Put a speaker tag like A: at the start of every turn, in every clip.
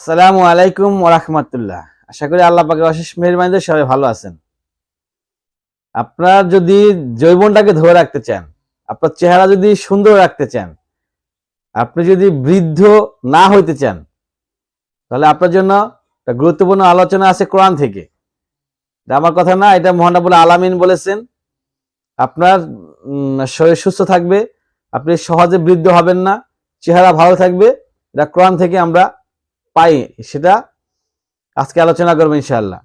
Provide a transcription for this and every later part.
A: সালামু আলাইকুম ওরহমতুল্লাহ আশা করি আল্লাহ পাকের অশেষ মেহরবানিতে সবাই ভালো আছেন। আপনার যদি যৌবনটাকে ধরে রাখতে চান, আপনার চেহারা যদি সুন্দর রাখতে চান, আপনি যদি বৃদ্ধ না হইতে চান, তাহলে আপনার জন্য একটা গুরুত্বপূর্ণ আলোচনা আছে কোরআন থেকে। আমার কথা না, এটা মোহানাবুল আলামিন বলেছেন। আপনার শরীর সুস্থ থাকবে, আপনি সহজে বৃদ্ধ হবেন না, চেহারা ভালো থাকবে। এটা কোরআন থেকে আমরা পাই সেটা আজকে আলোচনা করব ইনশাআল্লাহ।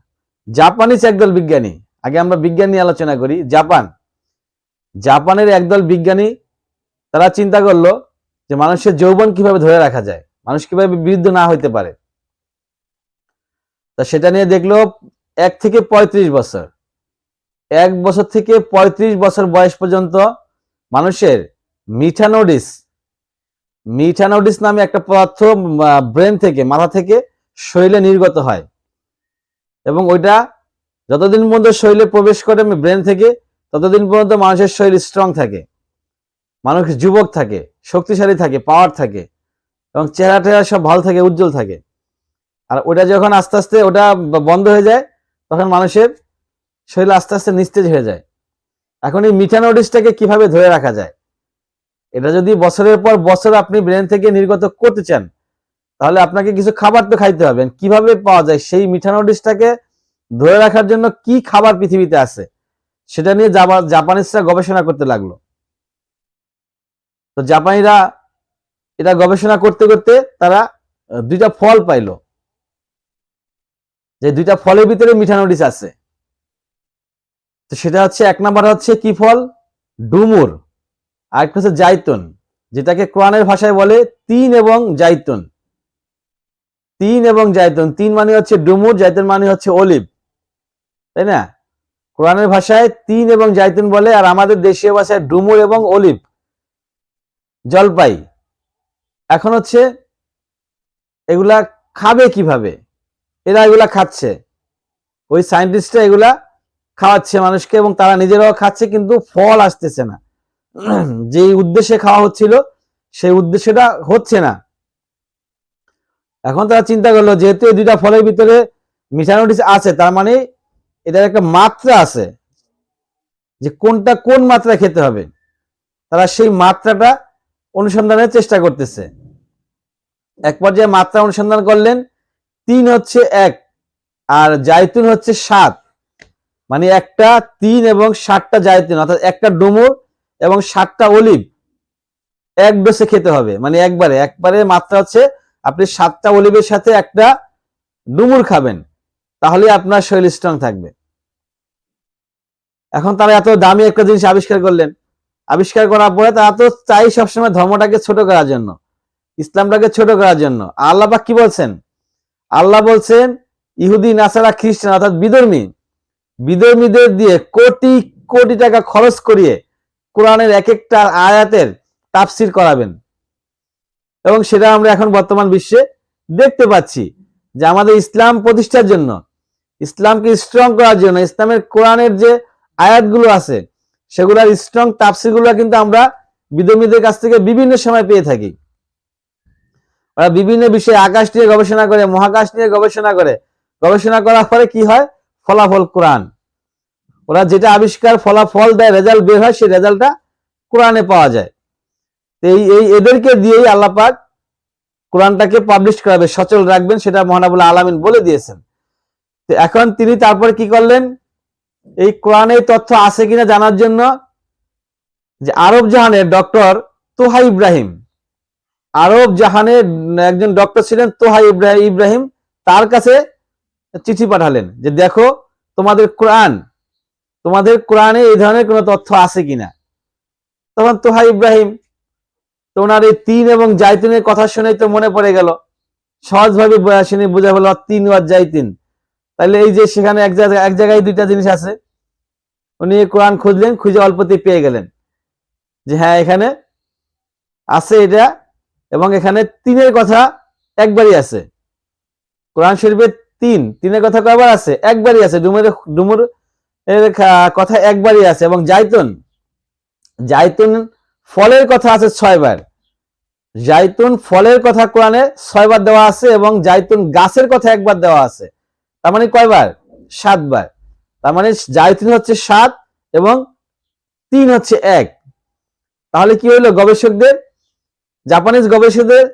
A: জাপানিজ একদল বিজ্ঞানী, আগে আমরা বিজ্ঞান নিয়ে আলোচনা করি, জাপান। জাপানের একদল বিজ্ঞানী, তারা চিন্তা করল যে মানুষের যৌবন কীভাবে ধরে রাখা যায়, মানুষ কীভাবে বৃদ্ধ না হইতে পারে। তা সেটা নিয়ে দেখল এক থেকে পঁয়ত্রিশ বছর। এক বছর থেকে পঁয়ত্রিশ বছর বয়স পর্যন্ত মানুষের মিঠানোডিস মিঠানোডিস নামে একটা পদার্থ ব্রেন থেকে, মাথা থেকে শরীরে নির্গত হয়। এবং ওইটা যতদিন পর্যন্ত শরীরে প্রবেশ করে ব্রেন থেকে, ততদিন পর্যন্ত মানুষের শরীর স্ট্রং থাকে। মানুষ যুবক থাকে, শক্তিশালী থাকে পাওয়ার থাকে, এবং চেহারা টেহারা সব ভালো থাকে, উজ্জ্বল থাকে। আর ওটা যখন আস্তে আস্তে ওটা বন্ধ হয়ে যায়, তখন মানুষের শরীর আস্তে আস্তে নিস্তেজ হয়ে যায়। এখন এই মিঠানোডিসটাকে কীভাবে ধরে রাখা যায়? এটা যদি বছরের পর বছর আপনি ব্রেন থেকে নির্গত করতে চান, তাহলে আপনাকে কিছু খাবার তো খাইতে হবে। কীভাবে পাওয়া যায়? সেই মিঠানোডিসটাকে ধরে রাখার জন্য কি খাবার পৃথিবীতে আছে? সেটা নিয়ে জাপা- জাপানিজরা গবেষণা করতে লাগল। তো জাপানিরা এটা গবেষণা করতে করতে তারা দুইটা ফল পাইলো। যে দুইটা ফলের ভিতরে মিঠানোডিস আছে। তো সেটা হচ্ছে, এক নাম্বার হচ্ছে কি ফল? ডুমুর। আরেকটা হচ্ছে জাইতুন, যেটাকে কোরআনের ভাষায় বলে তিন এবং জাইতুন। তিন এবং জাইতুন, তিন মানে হচ্ছে ডুমুর, জাইতুন মানে হচ্ছে অলিভ, তাই না? কোরআনের ভাষায় তিন এবং জাইতুন বলে, আর আমাদের দেশীয় ভাষায় ডুমুর এবং অলিভ, জলপাই। এখন হচ্ছে এগুলা খাবে কীভাবে? এরা এগুলা খাচ্ছে। ওই সায়েন্টিস্টরা এগুলা খাওয়াচ্ছে মানুষকে এবং তারা নিজেরাও খাচ্ছে, কিন্তু ফল আসতেছে না। যে উদ্দেশ্যে খাওয়া হচ্ছিল, সেই উদ্দেশ্যটা হচ্ছে না। এখন তারা চিন্তা করল, যেহেতু এই দুইটা ফলের ভিতরে মিঠানোটিস আছে, তার মানে এটার একটা মাত্রা আছে, যে কোনটা কোন মাত্রা খেতে হবে। তারা সেই মাত্রাটা অনুসন্ধানের চেষ্টা করতেছে। এক পর্যায়ে মাত্রা অনুসন্ধান করলেন, তিন হচ্ছে এক, আর জাইতুন হচ্ছে সাত। মানে একটা তিন এবং সাতটা জাইতুন অর্থাৎ একটা ডুমুর এবং সাতটা অলিভ এক ডোসে খেতে হবে। মানে একবারে একবারে মাত্রা হচ্ছে আপনি সাতটা অলিভের সাথে একটা ডুমুর খাবেন তাহলে আপনার শরীর স্ট্রং থাকবে। এখন তারা এত দামি একটা জিনিস আবিষ্কার করলেন। আবিষ্কার করার পরে তারা তো চাই সবসময় ধর্মটাকে ছোট করার জন্য, ইসলামটাকে ছোট করার জন্য। আল্লাহ কি বলছেন? আল্লাহ বলছেন, ইহুদি, নাসারা, খ্রিস্টান অর্থাৎ বিধর্মী, বিধর্মীদের দিয়ে কোটি কোটি টাকা খরচ করিয়ে কোরআনের এক একটা আয়াতের তাফসির করাবেন। এবং সেটা আমরা এখন বর্তমান বিশ্বে দেখতে পাচ্ছি যে আমাদের ইসলাম প্রতিষ্ঠার জন্য, ইসলামকে স্ট্রং করার জন্য, ইসলামের কোরআনের যে আয়াতগুলো আছে, সেগুলোর স্ট্রং তাফসিরগুলো কিন্তু আমরা বিধর্মীদের কাছ থেকে বিভিন্ন সময় পেয়ে থাকি। ওরা বিভিন্ন বিষয়ে আকাশ নিয়ে গবেষণা করে, মহাকাশ নিয়ে গবেষণা করে। গবেষণা করার পরে কি হয়? ফলাফল কোরআন। ওরা যেটা আবিষ্কার ফলাফল দেয় রেজাল্ট বের হয়, সেই রেজাল্টটা কোরআনে পাওয়া যায়। এই এই এদেরকে দিয়েই আল্লাহ পাক কোরআনটাকে পাবলিশ করাবে, সচল রাখবেন, সেটা মহানাবুল আলামিন বলে দিয়েছেন। তো এখন তিনি তারপরে কি করলেন? এই কোরআনের তথ্য আছে কিনা জানার জন্য যে আরব জাহানের ডক্টর তোহা ইব্রাহিম, আরব জাহানের একজন ডক্টর ছিলেন তোহা ইব্রাহিম ইব্রাহিম, তার কাছে চিঠি পাঠালেন যে দেখো তোমাদের কোরআন তোমাদের কোরআনে এই ধরনের কোনো তথ্য আছে কিনা? তখন তোহা ইব্রাহিম তো ওনার এই তিন এবং জাইতুনের কথা শুনেই তো মনে পড়ে গেল। সহজভাবে শুনে বোঝা হলো তিন ওয়ার জাইতিন। তাহলে এই যে সেখানে এক জায়গায় এক জায়গায় দুইটা জিনিস আছে। উনি কোরআন খুঁজলেন, খুঁজে অল্পতেই পেয়ে গেলেন। যে হ্যাঁ এখানে আছে এটা এবং এখানে তিনের কথা একবারই আছে। কোরআন শরীফের তিন, তিনের কথা কয়বার আছে? একবারই আছে। ডুমুর ডুমুর এর কথা একবারই আছে এবং জাইতুন জাইতুন ফলের কথা আছে ছয়বার। জাইতুন ফলের কথা কোরআনে ছয়বার দেওয়া আছে এবং জাইতুন গাছের কথা একবার দেওয়া আছে। তার মানে কয়বার? সাতবার। তার মানে জাইতুন হচ্ছে সাত এবং তিন হচ্ছে এক। তাহলে কি হইল গবেষকদের? জাপানিজ গবেষকদের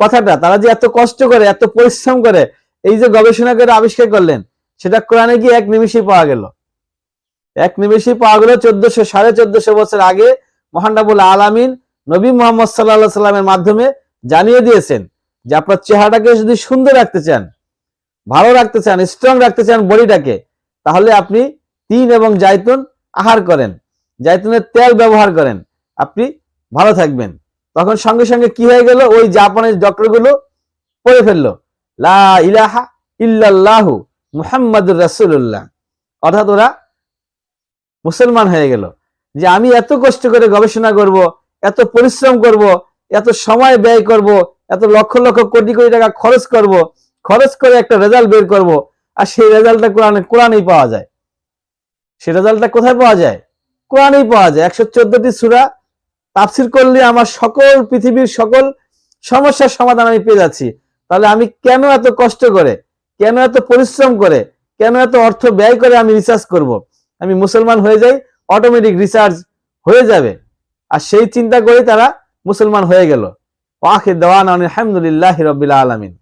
A: কথাটা, তারা যে এত কষ্ট করে, এত পরিশ্রম করে এই যে গবেষণা করে আবিষ্কার করলেন, সেটা কোরআনে গিয়ে এক নিমিষেই পাওয়া গেল। এক নিমিষেই পাওয়া গেল চোদ্দশো, সাড়ে চোদ্দশো বছর আগে মহানবুল আলামিন নবী মোহাম্মদ সাল্লাহ সাল্লামের মাধ্যমে জানিয়ে দিয়েছেন যে আপনার চেহারাটাকে যদি সুন্দর রাখতে চান, ভালো রাখতে চান স্ট্রং রাখতে চান বডিটাকে, তাহলে আপনি তিন এবং জাইতুন আহার করেন। জাইতুনের তেল ব্যবহার করেন। আপনি ভালো থাকবেন। তখন সঙ্গে সঙ্গে কি হয়ে গেল? ওই জাপানের ডক্টরগুলো পড়ে ফেলল। লা ইলাহা ইল্লাল্লাহু মুহাম্মাদুর রাসূলুল্লাহ। অর্থাৎ ওরা মুসলমান হয়ে গেল। যে আমি এত কষ্ট করে গবেষণা করব, এত পরিশ্রম করব, এত সময় ব্যয় করব, এত লক্ষ লক্ষ কোটি কোটি টাকা খরচ করব, খরচ করে একটা রেজাল্ট বের করব, আর সেই রেজাল্টটা কোরআনে, কোরআনেই পাওয়া যায়। সেই রেজাল্টটা কোথায় পাওয়া যায়? কোরআনেই পাওয়া যায়। একশো চোদ্দটি সুরা তাফসির করলে আমার সকল পৃথিবীর সকল সমস্যার সমাধান আমি পেয়ে যাচ্ছি। তাহলে আমি কেন এত কষ্ট করে, কেন এত পরিশ্রম করে, কেন এত অর্থ ব্যয় করে আমি রিসার্চ করব? আমি মুসলমান হয়ে যাই অটোমেটিক রিচার্জ হয়ে যাবে। আর সেই চিন্তা করে তারা মুসলমান হয়ে গেল। ওয়াখির দেওয়ান আলহামদুলিল্লাহ রবিল্লা আলমিন।